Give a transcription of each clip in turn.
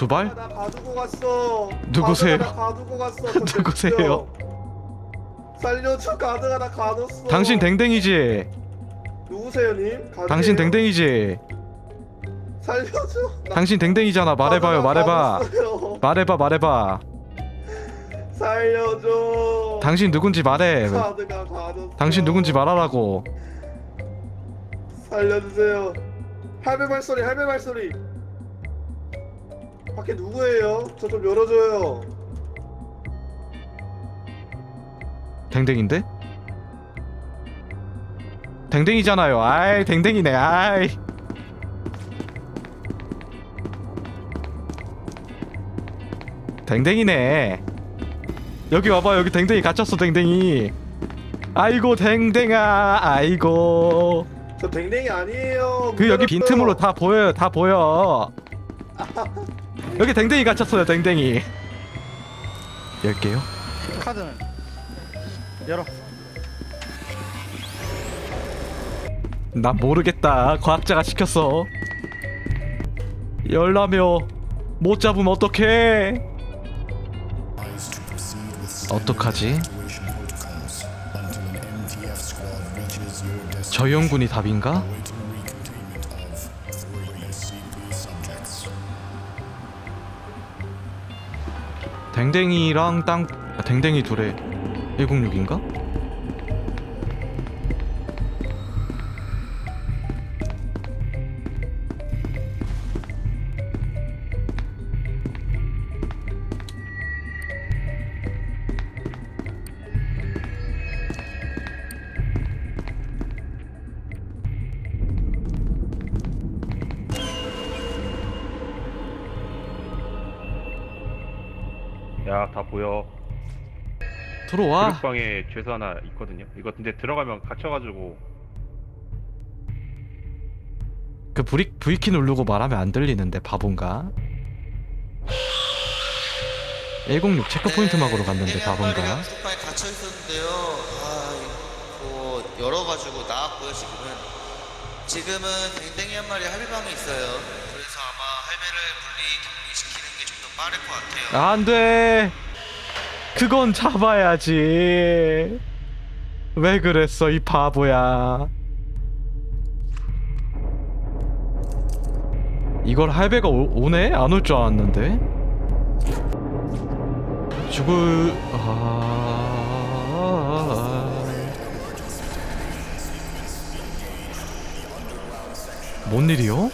두 발? 나 가두고 갔어. 누구세요? 가드가 나 가두고 갔어. 저 누구세요? 살려줘 가드가 나 가뒀어. 당신 댕댕이지? 누구세요 님? 가드예요? 당신 댕댕이지? 살려줘. 나 당신 댕댕이잖아 말해봐요 가드가 말해봐 가뒀어요. 말해봐 말해봐 살려줘. 당신 누군지 말해 가드가 가뒀어. 당신 누군지 말하라고 살려주세요. 할배 말소리 할배 말소리. 밖에 누구예요? 저 좀 열어줘요. 댕댕인데? 댕댕이잖아요 아이 댕댕이네 아이 댕댕이네 여기 와봐 여기 댕댕이 갇혔어 댕댕이 아이고 댕댕아 아이고 저 댕댕이 아니에요. 그 여기 문 빈틈으로. 다 보여요 다 보여 여기 댕댕이 갇혔어요 댕댕이 열게요 카드는 열어. 난 모르겠다. 과학자가 시켰어. 열라며 못 잡으면 어떡해? 어떡하지? 저영군이 답인가? 댕댕이랑 땅 아, 댕댕이 둘에 106인가? 야 다 보여 들어와. 그룹방에 죄수 하나 있거든요 이거 근데 들어가면 갇혀가지고 그 브리 V키 누르고 말하면 안 들리는데 바본가? 106 체크포인트 막으로 갔는데 네, 한 바본가? 구독방에 갇혀 있었는데요. 아, 이거 열어가지고 나왔고요. 지금은 지금은 댕댕이 한 마리 할배방에 있어요. 그래서 아마 할배를 분리 격리시키는 게 좀 더 빠를 것 같아요. 안 돼. 그건 잡아야지. 왜 그랬어 이 바보야. 이걸 할배가 오, 오네? 안 올 줄 알았는데. 죽을 아... 뭔 일이요?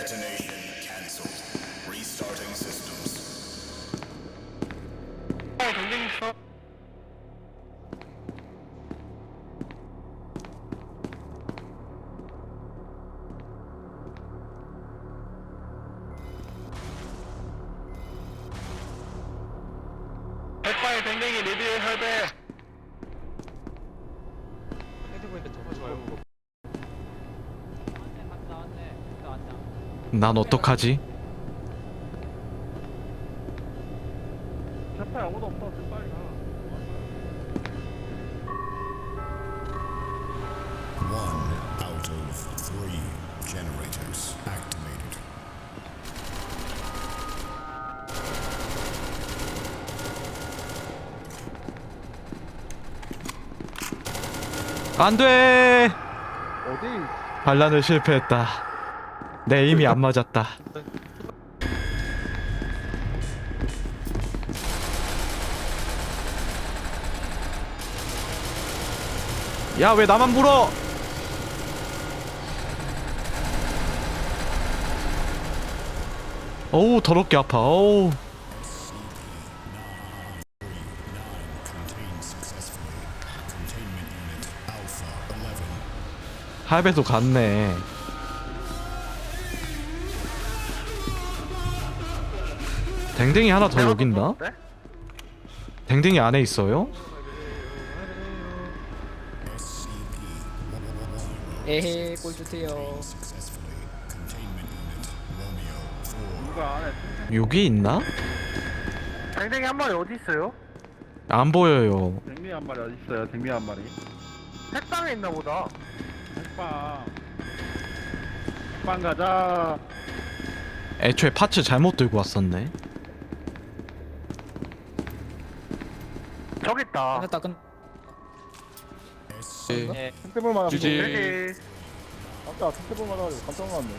Detonation cancelled. Restarting systems. 어, 댕댕이 있어. 백바의 댕댕이 리뷰 할배. 난 어떡하지? 샷파에 아무도 없어 빨리 가 One out of three generators activated. 안 돼! 어디? 반란을 실패했다. 내 힘이 안 맞았다. 야, 왜 나만 물어? 어우, 더럽게 아파. 어우. Contained successfully. Containment unit Alpha 11. 할배도 갔네. 댕댕이 하나 더 여기 있나? 댕댕이 안에 있어요? 에헤 꼴 주세요 Successfully. Containment unit Romeo 4. 누가 안에 여기 있나? 댕댕이 한 마리 어디 있어요? 안 보여요. 댕미 한 마리 어디 있어요? 댕미 한 마리. 책방에 있나 보다. 핵방. 핵방 가자. 애초에 파츠 잘못 들고 왔었네. 저기 있다. 끝났다 끝. 네. 택배볼 맞았어. GG. 아까 택배볼 맞아가지고 깜짝 놀랐네